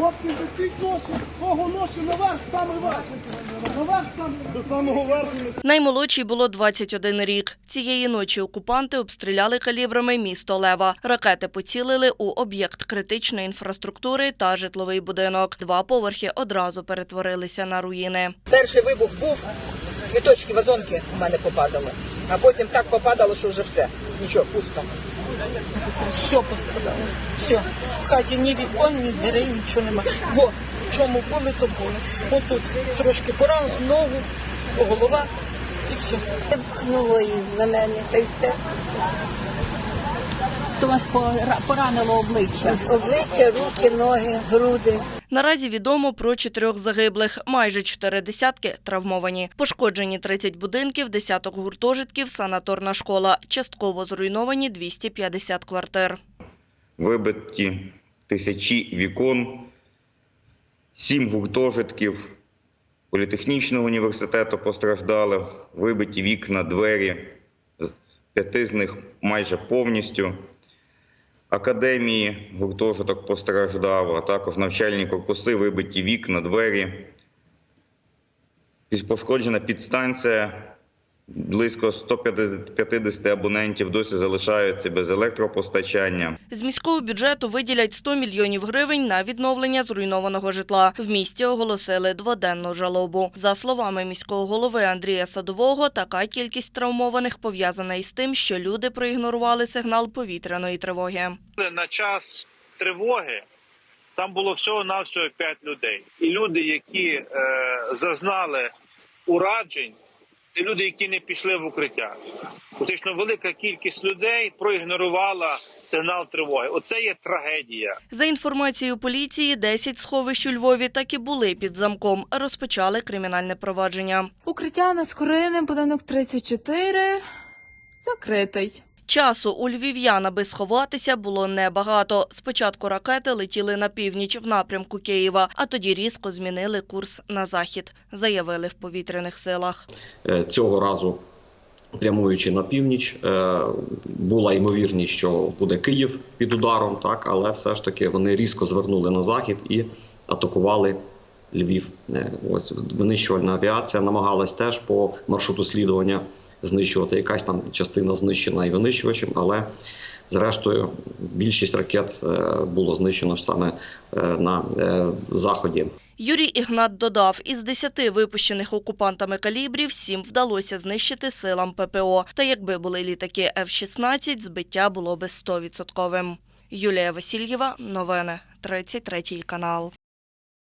Хлопці, несіть ноші, кого ноші наверх, саме верх. Наверх саме до самого верху. Наймолодшій було 21 рік. Цієї ночі окупанти обстріляли калібрами місто Лева. Ракети поцілили у об'єкт критичної інфраструктури та житловий будинок. Два поверхи одразу перетворилися на руїни. Перший вибух був, квіточки, вазонки у мене попадали. А потім так попадало, що вже все. Нічого, пусто. Все пострадало. Все. В хаті ні вікон, ні дверей, нічого немає. Во, в чому були, то були. Отут трошки поранило, ногу, голова і все. Вибухнуло і на мене, та й все. То вас пора- поранило обличчя. Обличчя, руки, ноги, груди. Наразі відомо про чотирьох загиблих, майже чотири десятки травмовані. Пошкоджені 30 будинків, десяток гуртожитків, санаторна школа. Частково зруйновані 250 квартир. вибиті тисячі вікон, сім гуртожитків політехнічного університету постраждали, вибиті вікна, двері, з- п'яти з них майже повністю. Академії гуртожиток постраждав, а також навчальні корпуси, вибиті вікна, двері. Пошкоджена підстанція. Близько 150 абонентів досі залишаються без електропостачання. З міського бюджету виділять 100 мільйонів гривень на відновлення зруйнованого житла. В місті оголосили дводенну жалобу. За словами міського голови Андрія Садового, така кількість травмованих пов'язана із тим, що люди проігнорували сигнал повітряної тривоги. на час тривоги там було всього-навсього 5 людей. І люди, які е, зазнали уражень, це люди, які не пішли в укриття. Фактично велика кількість людей проігнорувала сигнал тривоги. Оце є трагедія. За інформацією поліції, 10 сховищ у Львові так і були під замком. Розпочали кримінальне провадження. Укриття на Скоринем, будинок 34, закритий. Часу у львів'ян, аби сховатися, було небагато. Спочатку ракети летіли на північ в напрямку Києва, а тоді різко змінили курс на захід, заявили в повітряних силах. Е, Цього разу, прямуючи на північ, е, була ймовірність, що буде Київ під ударом, так, але все ж таки вони різко звернули на захід і атакували Львів. Е, Ось винищувальна авіація намагалась теж по маршруту слідування знищувати. Якась там частина знищена і винищувачем, але зрештою більшість ракет е, було знищено саме е, на е, заході. Юрій Ігнат додав, із 10 випущених окупантами калібрів, 7 вдалося знищити силам ППО. Та якби були літаки F-16, збиття було би 100%. Юлія Васильєва, новини, 33 канал.